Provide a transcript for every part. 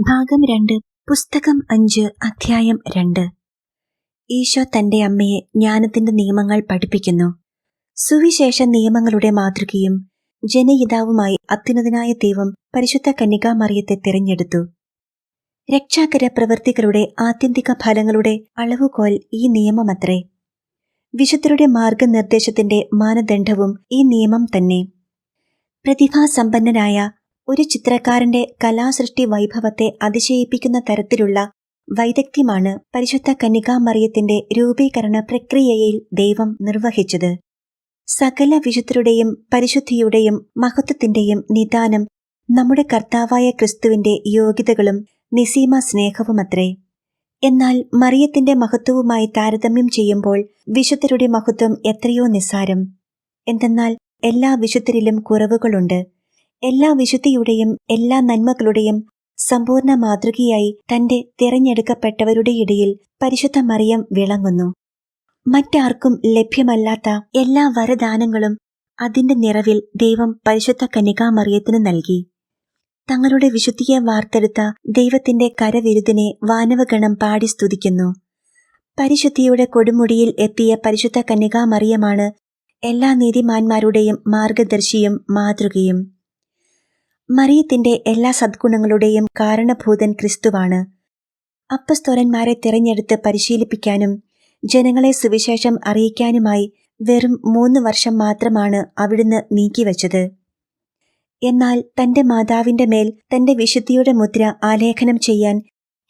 ഭാഗം രണ്ട് പുസ്തകം അഞ്ച് അധ്യായം രണ്ട്. ഈശോ തന്റെ അമ്മയെ ജ്ഞാനത്തിന്റെ നിയമങ്ങൾ പഠിപ്പിക്കുന്നു. സുവിശേഷ നിയമങ്ങളുടെ മാതൃകയും ജനയിതാവുമായി അത്യുന്നതനായ ദൈവം പരിശുദ്ധ കന്യകാമറിയത്തെ തിരഞ്ഞെടുത്തു. രക്ഷാകര പ്രവൃത്തികളുടെ ആത്യന്തിക ഫലങ്ങളുടെ അളവുകോൽ ഈ നിയമമത്രേ. വിശുദ്ധരുടെ മാർഗനിർദ്ദേശത്തിന്റെ മാനദണ്ഡവും ഈ നിയമം തന്നെ. പ്രതിഭാസമ്പന്നനായ ഒരു ചിത്രകാരന്റെ കലാസൃഷ്ടി വൈഭവത്തെ അതിശയിപ്പിക്കുന്ന തരത്തിലുള്ള വൈദഗ്ധ്യമാണ് പരിശുദ്ധ കന്യകാമറിയത്തിന്റെ രൂപീകരണ പ്രക്രിയയിൽ ദൈവം നിർവഹിച്ചത്. സകല വിശുദ്ധരുടെയും പരിശുദ്ധിയുടെയും മഹത്വത്തിന്റെയും നിദാനം നമ്മുടെ കർത്താവായ ക്രിസ്തുവിന്റെ യോഗ്യതകളും നിസീമ സ്നേഹവുമത്രേ. എന്നാൽ മറിയത്തിന്റെ മഹത്വവുമായി താരതമ്യം ചെയ്യുമ്പോൾ വിശുദ്ധരുടെ മഹത്വം എത്രയോ നിസ്സാരം. എന്തെന്നാൽ എല്ലാ വിശുദ്ധരിലും കുറവുകളുണ്ട്. എല്ലാ വിശുദ്ധിയുടെയും എല്ലാ നന്മകളുടെയും സമ്പൂർണ മാതൃകയായി തന്റെ തിരഞ്ഞെടുക്കപ്പെട്ടവരുടെ ഇടയിൽ പരിശുദ്ധ മറിയം വിളങ്ങുന്നു. മറ്റാർക്കും ലഭ്യമല്ലാത്ത എല്ലാ വരദാനങ്ങളും അതിന്റെ നിറവിൽ ദൈവം പരിശുദ്ധ കന്യകാമറിയത്തിന് നൽകി. തങ്ങളുടെ വിശുദ്ധിയെ വാർത്തെടുത്ത ദൈവത്തിന്റെ കരവിരുദിനെ വാനവഗണം പാടി സ്തുതിക്കുന്നു. പരിശുദ്ധിയുടെ കൊടുമുടിയിൽ എത്തിയ പരിശുദ്ധ കന്യകാമറിയമാണ് എല്ലാ നീതിമാന്മാരുടെയും മാർഗദർശിയും മാതൃകയും. മറിയത്തിന്റെ എല്ലാ സദ്ഗുണങ്ങളുടെയും കാരണഭൂതൻ ക്രിസ്തുവാണ്. അപ്പസ്തോരന്മാരെ തിരഞ്ഞെടുത്ത് പരിശീലിപ്പിക്കാനും ജനങ്ങളെ സുവിശേഷം അറിയിക്കാനുമായി വെറും മൂന്ന് വർഷം മാത്രമാണ് അവിടുന്ന് നീക്കിവച്ചത്. എന്നാൽ തന്റെ മാതാവിന്റെ മേൽ തന്റെ വിശുദ്ധിയുടെ മുദ്ര ആലേഖനം ചെയ്യാൻ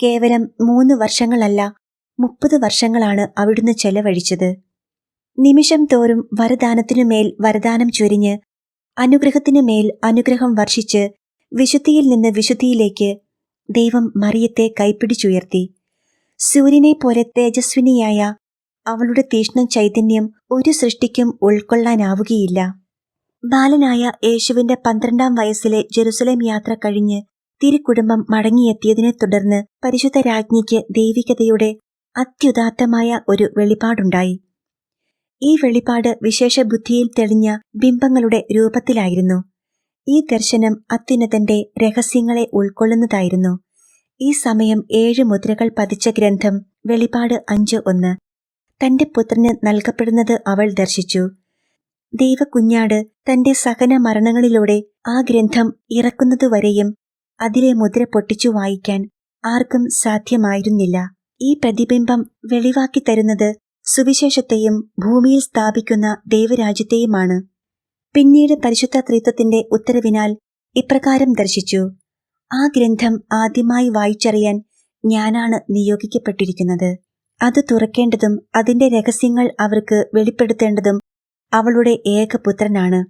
കേവലം മൂന്ന് വർഷങ്ങളല്ല മുപ്പത് വർഷങ്ങളാണ് അവിടുന്ന് ചെലവഴിച്ചത്. നിമിഷം തോറും വരദാനത്തിനുമേൽ വരദാനം ചൊരിഞ്ഞ് അനുഗ്രഹത്തിനു മേൽ അനുഗ്രഹം വർഷിച്ച് വിശുദ്ധിയിൽ നിന്ന് വിശുദ്ധിയിലേക്ക് ദൈവം മറിയത്തെ കൈപ്പിടിച്ചുയർത്തി സൂര്യനെ പോലെ തേജസ്വിനിയായ അവളുടെ തീഷ്ണ ചൈതന്യം ഒരു സൃഷ്ടിക്കും ഉൾക്കൊള്ളാനാവുകയില്ല. ബാലനായ യേശുവിന്റെ പന്ത്രണ്ടാം വയസ്സിലെ ജെറുസലേം യാത്ര കഴിഞ്ഞ് തിരുക്കുടുംബം മടങ്ങിയെത്തിയതിനെ തുടർന്ന് പരിശുദ്ധ രാജ്ഞിക്ക് ദൈവികതയുടെ അത്യുദാത്തമായ ഒരു വെളിപാടുണ്ടായി. ഈ വെളിപാട് വിശേഷ ബുദ്ധിയിൽ തെളിഞ്ഞ ബിംബങ്ങളുടെ രൂപത്തിലായിരുന്നു. ഈ ദർശനം അത്യുന്നതന്റെ രഹസ്യങ്ങളെ ഉൾക്കൊള്ളുന്നതായിരുന്നു. ഈ സമയം ഏഴ് മുദ്രകൾ പതിച്ച ഗ്രന്ഥം വെളിപാട് അഞ്ച് ഒന്ന്. തന്റെ പുത്രന് നൽകപ്പെടുന്നത് അവൾ ദർശിച്ചു. ദൈവകുഞ്ഞാട് തന്റെ സഹന മരണങ്ങളിലൂടെ ആ ഗ്രന്ഥം ഇറക്കുന്നതുവരെയും അതിലെ മുദ്ര പൊട്ടിച്ചു വായിക്കാൻ ആർക്കും സാധ്യമായിരുന്നില്ല. ഈ പ്രതിബിംബം വെളിവാക്കി തരുന്നത് സുവിശേഷത്തെയും ഭൂമിയിൽ സ്ഥാപിക്കുന്ന ദൈവരാജ്യത്തെയുമാണ്. പിന്നീട് പരിശുദ്ധ ത്രിത്വത്തിന്റെ ഉത്തരവിനാൽ ഇപ്രകാരം ദർശിച്ചു. ആ ഗ്രന്ഥം ആദ്യമായി വായിച്ചറിയാൻ ഞാനാണ് നിയോഗിക്കപ്പെട്ടിരിക്കുന്നത്. അത് തുറക്കേണ്ടതും അതിന്റെ രഹസ്യങ്ങൾ അവർക്ക് വെളിപ്പെടുത്തേണ്ടതും അവളുടെ ഏകപുത്രനാണ്.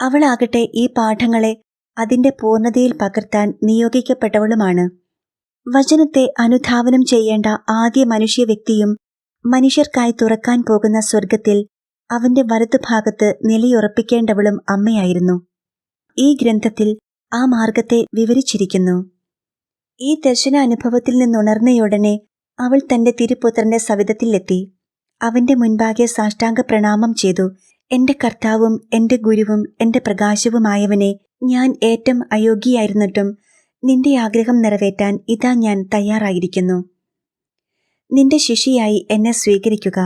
അവളാകട്ടെ ഈ പാഠങ്ങളെ അതിന്റെ പൂർണതയിൽ പകർത്താൻ നിയോഗിക്കപ്പെട്ടവളുമാണ്. വചനത്തെ അനുധാവനം ചെയ്യേണ്ട ആദ്യ മനുഷ്യ വ്യക്തിയും മനുഷ്യർക്കായി തുറക്കാൻ പോകുന്ന സ്വർഗത്തിൽ അവന്റെ വലതുഭാഗത്ത് നിലയുറപ്പിക്കേണ്ടവളും അമ്മയായിരുന്നു. ഈ ഗ്രന്ഥത്തിൽ ആ മാർഗത്തെ വിവരിച്ചിരിക്കുന്നു. ഈ ദർശനാനുഭവത്തിൽ നിന്നുണർന്നയുടനെ അവൾ തന്റെ തിരുപുത്രന്റെ സവിധത്തിലെത്തി. അവന്റെ മുൻപാകെ സാഷ്ടാംഗ പ്രണാമം ചെയ്തു. എന്റെ കർത്താവും എന്റെ ഗുരുവും എന്റെ പ്രകാശവുമായവനെ ഞാൻ ഏറ്റം അയോഗ്യയായിരുന്നിട്ടും നിന്റെ ആഗ്രഹം നിറവേറ്റാൻ ഇതാ ഞാൻ തയ്യാറായിരിക്കുന്നു. നിന്റെ ശിഷിയായി എന്നെ സ്വീകരിക്കുക.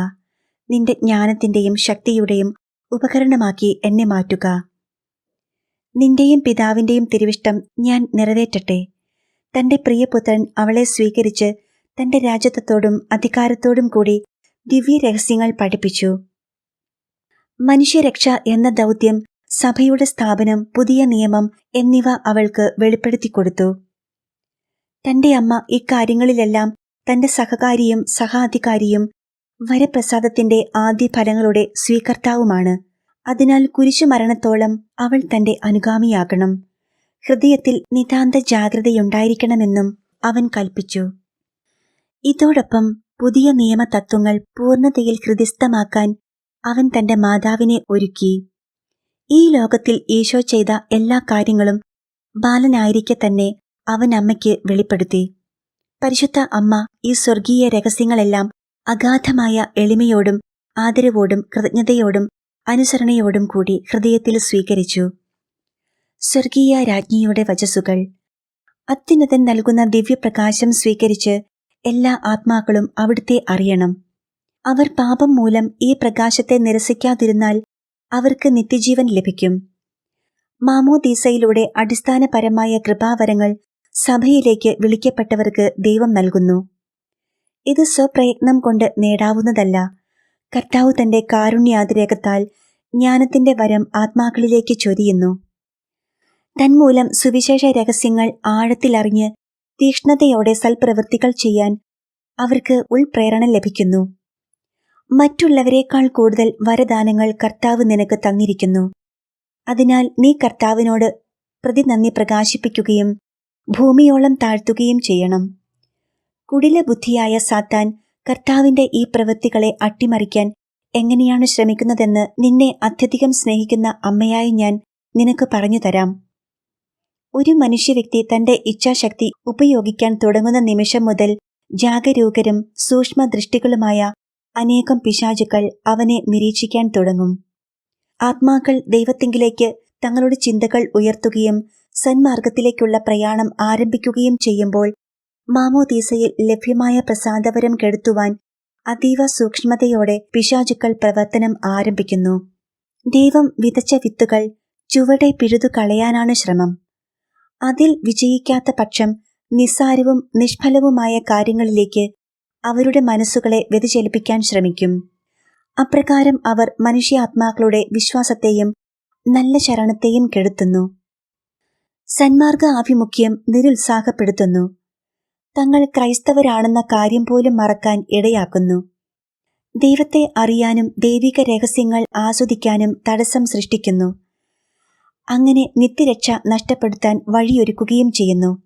നിന്റെ ജ്ഞാനത്തിന്റെയും ശക്തിയുടെയും ഉപകരണമാക്കി എന്നെ മാറ്റുക. നിന്റെയും പിതാവിന്റെയും തിരുവിഷ്ടം ഞാൻ നിറവേറ്റട്ടെ. തന്റെ പ്രിയപുത്രൻ അവളെ സ്വീകരിച്ച് തന്റെ രാജ്യത്വത്തോടും അധികാരത്തോടും കൂടി ദിവ്യ രഹസ്യങ്ങൾ പഠിപ്പിച്ചു. മനുഷ്യരക്ഷ എന്ന ദൗത്യം സഭയുടെ സ്ഥാപനം പുതിയ നിയമം എന്നിവ അവൾക്ക് വെളിപ്പെടുത്തി കൊടുത്തു തന്റെ അമ്മ ഇക്കാര്യങ്ങളിലെല്ലാം തന്റെ സഹകാരിയും സഹാധികാരിയും വരപ്രസാദത്തിന്റെ ആദ്യ ഫലങ്ങളുടെ സ്വീകർത്താവുമാണ്. അതിനാൽ കുരിശു മരണത്തോളം അവൾ തന്റെ അനുഗാമിയാകണം. ഹൃദയത്തിൽ നിതാന്ത ജാഗ്രതയുണ്ടായിരിക്കണമെന്നും അവൻ കൽപ്പിച്ചു. ഇതോടൊപ്പം പുതിയ നിയമതത്വങ്ങൾ പൂർണതയിൽ ഹൃദിസ്ഥമാക്കാൻ അവൻ തന്റെ മാതാവിനെ ഒരുക്കി. ഈ ലോകത്തിൽ ഈശോ ചെയ്ത എല്ലാ കാര്യങ്ങളും ബാലനായിരിക്കെ തന്നെ അവൻ അമ്മയ്ക്ക് വെളിപ്പെടുത്തി. പരിശുദ്ധ അമ്മ ഈ സ്വർഗീയ രഹസ്യങ്ങളെല്ലാം അഗാധമായ എളിമയോടും ആദരവോടും കൃതജ്ഞതയോടും അനുസരണയോടും കൂടി ഹൃദയത്തിൽ സ്വീകരിച്ചു. സ്വർഗീയ രാജ്ഞിയുടെ വചസ്സുകൾ. അത്യുന്നതൻ നൽകുന്ന ദിവ്യപ്രകാശം സ്വീകരിച്ച് എല്ലാ ആത്മാക്കളും അവിടുത്തെ അറിയണം. അവർ പാപം മൂലം ഈ പ്രകാശത്തെ നിരസിക്കാതിരുന്നാൽ അവർക്ക് നിത്യജീവൻ ലഭിക്കും. മാമോദീസയിലൂടെ അടിസ്ഥാനപരമായ കൃപാവരങ്ങൾ സഭയിലേക്ക് വിളിക്കപ്പെട്ടവർക്ക് ദൈവം നൽകുന്നു. ഇത് സ്വപ്രയത്നം കൊണ്ട് നേടാവുന്നതല്ല. കർത്താവ് തന്റെ കാരുണ്യാതിരേകത്താൽ ജ്ഞാനത്തിന്റെ വരം ആത്മാക്കളിലേക്ക് ചൊരിയുന്നു. തന്മൂലം സുവിശേഷ രഹസ്യങ്ങൾ ആഴത്തിലറിഞ്ഞ് തീക്ഷ്ണതയോടെ സൽപ്രവൃത്തികൾ ചെയ്യാൻ അവർക്ക് ഉൾപ്രേരണ ലഭിക്കുന്നു. മറ്റുള്ളവരെക്കാൾ കൂടുതൽ വരദാനങ്ങൾ കർത്താവ് നിനക്ക് തന്നിരിക്കുന്നു. അതിനാൽ നീ കർത്താവിനോട് പ്രതിനന്ദി പ്രകാശിപ്പിക്കുകയും ഭൂമിയോളം താഴ്ത്തുകയും ചെയ്യണം. കുടില ബുദ്ധിയായ സാത്താൻ കർത്താവിന്റെ ഈ പ്രവൃത്തികളെ അട്ടിമറിക്കാൻ എങ്ങനെയാണ് ശ്രമിക്കുന്നതെന്ന് നിന്നെ അത്യധികം സ്നേഹിക്കുന്ന അമ്മയായ ഞാൻ നിനക്ക് പറഞ്ഞു തരാം. ഒരു മനുഷ്യവ്യക്തി തന്റെ ഇച്ഛാശക്തി ഉപയോഗിക്കാൻ തുടങ്ങുന്ന നിമിഷം മുതൽ ജാഗരൂകരും സൂക്ഷ്മദൃഷ്ടികളുമായ അനേകം പിശാചുക്കൾ അവനെ നിരീക്ഷിക്കാൻ തുടങ്ങും. ആത്മാക്കൾ ദൈവത്തിങ്കിലേക്ക് തങ്ങളുടെ ചിന്തകൾ ഉയർത്തുകയും സന്മാർഗത്തിലേക്കുള്ള പ്രയാണം ആരംഭിക്കുകയും ചെയ്യുമ്പോൾ മാമോദീസയിൽ ലഭ്യമായ പ്രസാദവരം കെടുത്തുവാൻ അതീവ സൂക്ഷ്മതയോടെ പിശാചുക്കൾ പ്രവർത്തനം ആരംഭിക്കുന്നു. ദൈവം വിതച്ച വിത്തുകൾ ചുവടെ പിഴുതു കളയാനാണ് ശ്രമം. അതിൽ വിജയിക്കാത്ത പക്ഷം നിസ്സാരവും നിഷ്ഫലവുമായ കാര്യങ്ങളിലേക്ക് അവരുടെ മനസ്സുകളെ വ്യതിചലിപ്പിക്കാൻ ശ്രമിക്കും. അപ്രകാരം അവർ മനുഷ്യാത്മാക്കളുടെ വിശ്വാസത്തെയും നല്ല ശരണത്തെയും കെടുത്തുന്നു. സന്മാർഗ ആഭിമുഖ്യം നിരുത്സാഹപ്പെടുത്തുന്നു. തങ്ങൾ ക്രൈസ്തവരാണെന്ന കാര്യം പോലും മറക്കാൻ ഇടയാക്കുന്നു. ദൈവത്തെ അറിയാനും ദൈവിക രഹസ്യങ്ങൾ ആസ്വദിക്കാനും തടസ്സം സൃഷ്ടിക്കുന്നു. അങ്ങനെ നിത്യരക്ഷ നഷ്ടപ്പെടുത്താൻ വഴിയൊരുക്കുകയും ചെയ്യുന്നു.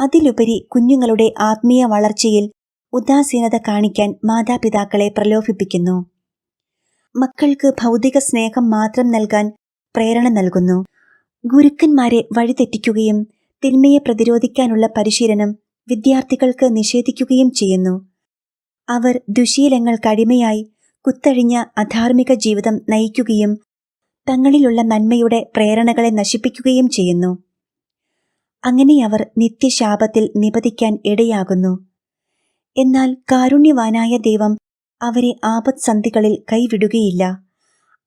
അതിലുപരി കുഞ്ഞുങ്ങളുടെ ആത്മീയ വളർച്ചയിൽ ഉദാസീനത കാണിക്കാൻ മാതാപിതാക്കളെ പ്രലോഭിപ്പിക്കുന്നു. മക്കൾക്ക് ഭൗതിക സ്നേഹം മാത്രം നൽകാൻ പ്രേരണ നൽകുന്നു. ഗുരുക്കന്മാരെ വഴിതെറ്റിക്കുകയും തിന്മയെ പ്രതിരോധിക്കാനുള്ള പരിശീലനം വിദ്യാർത്ഥികൾക്ക് നിഷേധിക്കുകയും ചെയ്യുന്നു. അവർ ദുശീലങ്ങൾ കടിമയായി കുത്തഴിഞ്ഞ അധാർമിക ജീവിതം നയിക്കുകയും തങ്ങളിലുള്ള നന്മയുടെ പ്രേരണകളെ നശിപ്പിക്കുകയും ചെയ്യുന്നു. അങ്ങനെ അവർ നിത്യശാപത്തിൽ നിപതിക്കാൻ ഇടയാകുന്നു. എന്നാൽ കാരുണ്യവാനായ ദൈവം അവരെ ആപത്സന്ധികളിൽ കൈവിടുകയില്ല.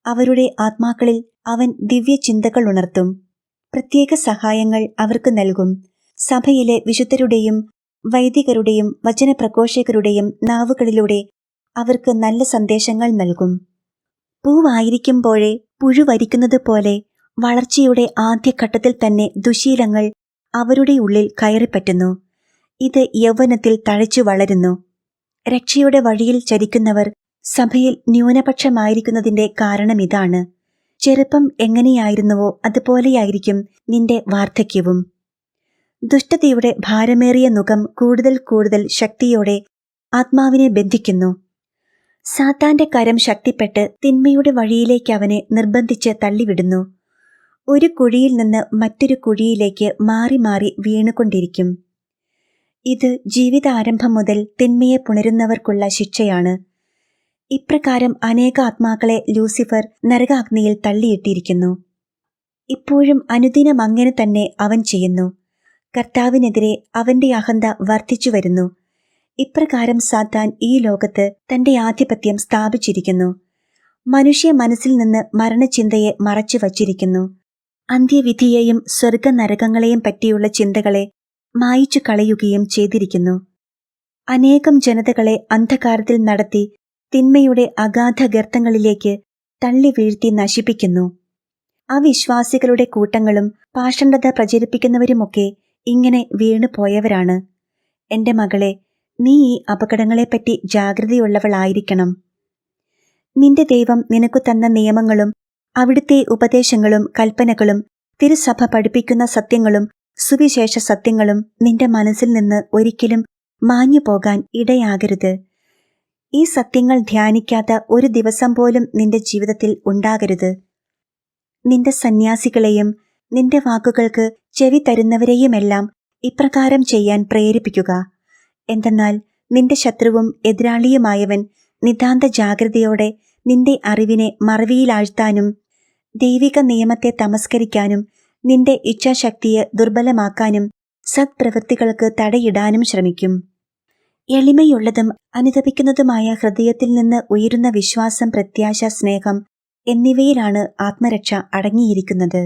അവരുടെ ആത്മാക്കളിൽ അവൻ ദിവ്യചിന്തകൾ ഉണർത്തും. പ്രത്യേക സഹായങ്ങൾ അവർക്ക് നൽകും. സഭയിലെ വിശുദ്ധരുടെയും വൈദികരുടെയും വചനപ്രഘോഷകരുടെയും നാവുകളിലൂടെ അവർക്ക് നല്ല സന്ദേശങ്ങൾ നൽകും. പൂവായിരിക്കുമ്പോഴേ പുഴുവരിക്കുന്നത് പോലെ വളർച്ചയുടെ ആദ്യഘട്ടത്തിൽ തന്നെ ദുശീലങ്ങൾ അവരുടെ ഉള്ളിൽ കയറിപ്പറ്റുന്നു. ഇത് യൗവനത്തിൽ തഴച്ചു വളരുന്നു. രക്ഷയുടെ വഴിയിൽ ചരിക്കുന്നവർ സഭയിൽ ന്യൂനപക്ഷമായിരിക്കുന്നതിന്റെ കാരണം ഇതാണ്. ചെറുപ്പം എങ്ങനെയായിരുന്നുവോ അതുപോലെയായിരിക്കും നിന്റെ വാർദ്ധക്യവും. ദുഷ്ടതയുടെ ഭാരമേറിയ മുഖം കൂടുതൽ കൂടുതൽ ശക്തിയോടെ ആത്മാവിനെ ബന്ധിക്കുന്നു. സാത്താന്റെ കരം ശക്തിപ്പെട്ട് തിന്മയുടെ വഴിയിലേക്ക് അവനെ നിർബന്ധിച്ച് തള്ളിവിടുന്നു. ഒരു കുഴിയിൽ നിന്ന് മറ്റൊരു കുഴിയിലേക്ക് മാറി മാറി വീണുകൊണ്ടിരിക്കും. ഇത് ജീവിതാരംഭം മുതൽ തിന്മയെ പുണരുന്നവർക്കുള്ള ശിക്ഷയാണ്. ഇപ്രകാരം അനേക ആത്മാക്കളെ ലൂസിഫർ നരകാഗ്നിയിൽ തള്ളിയിട്ടിരിക്കുന്നു. ഇപ്പോഴും അനുദിനം അങ്ങനെ തന്നെ അവൻ ചെയ്യുന്നു. കർത്താവിനെതിരെ അവന്റെ അഹന്ത വർദ്ധിച്ചു വരുന്നു. ഇപ്രകാരം സാത്താൻ ഈ ലോകത്ത് തന്റെ ആധിപത്യം സ്ഥാപിച്ചിരിക്കുന്നു. മനുഷ്യ മനസ്സിൽ നിന്ന് മരണചിന്തയെ മറച്ചു വച്ചിരിക്കുന്നു. അന്ത്യവിധിയെയും സ്വർഗ നരകങ്ങളെയും പറ്റിയുള്ള ചിന്തകളെ മായിച്ചു കളയുകയും ചെയ്തിരിക്കുന്നു. അനേകം ജനതകളെ അന്ധകാരത്തിൽ നടത്തി തിന്മയുടെ അഗാധ ഗർത്തങ്ങളിലേക്ക് തള്ളി വീഴ്ത്തി നശിപ്പിക്കുന്നു. അവിശ്വാസികളുടെ കൂട്ടങ്ങളും പാഷണ്ഡത പ്രചരിപ്പിക്കുന്നവരുമൊക്കെ ഇങ്ങനെ വീണു പോയവരാണ്. എന്റെ മകളെ നീ ഈ അപകടങ്ങളെപ്പറ്റി ജാഗ്രതയുള്ളവളായിരിക്കണം. നിന്റെ ദൈവം നിനക്കു തന്ന നിയമങ്ങളും അവിടുത്തെ ഉപദേശങ്ങളും കൽപ്പനകളും തിരുസഭ പഠിപ്പിക്കുന്ന സത്യങ്ങളും സുവിശേഷ സത്യങ്ങളും നിന്റെ മനസ്സിൽ നിന്ന് ഒരിക്കലും മാഞ്ഞു പോകാൻ ഇടയാകരുത്. ഈ സത്യങ്ങൾ ധ്യാനിക്കാത്ത ഒരു ദിവസം പോലും നിന്റെ ജീവിതത്തിൽ ഉണ്ടാകരുത്. നിന്റെ സന്യാസികളെയും നിന്റെ വാക്കുകൾക്ക് ചെവി തരുന്നവരെയുമെല്ലാം ഇപ്രകാരം ചെയ്യാൻ പ്രേരിപ്പിക്കുക. എന്തെന്നാൽ നിന്റെ ശത്രുവും എതിരാളിയുമായവൻ നിതാന്ത ജാഗ്രതയോടെ നിന്റെ അറിവിനെ മറവിയിലാഴ്ത്താനും ദൈവിക നിയമത്തെ തമസ്കരിക്കാനും നിന്റെ ഇച്ഛാശക്തിയെ ദുർബലമാക്കാനും സത്പ്രവൃത്തികൾക്ക് തടയിടാനും ശ്രമിക്കും. എളിമയുള്ളതും അനുതപിക്കുന്നതുമായ ഹൃദയത്തിൽ നിന്ന് ഉയരുന്ന വിശ്വാസം പ്രത്യാശ സ്നേഹം എന്നിവയിലാണ് ആത്മരക്ഷ അടങ്ങിയിരിക്കുന്നത്.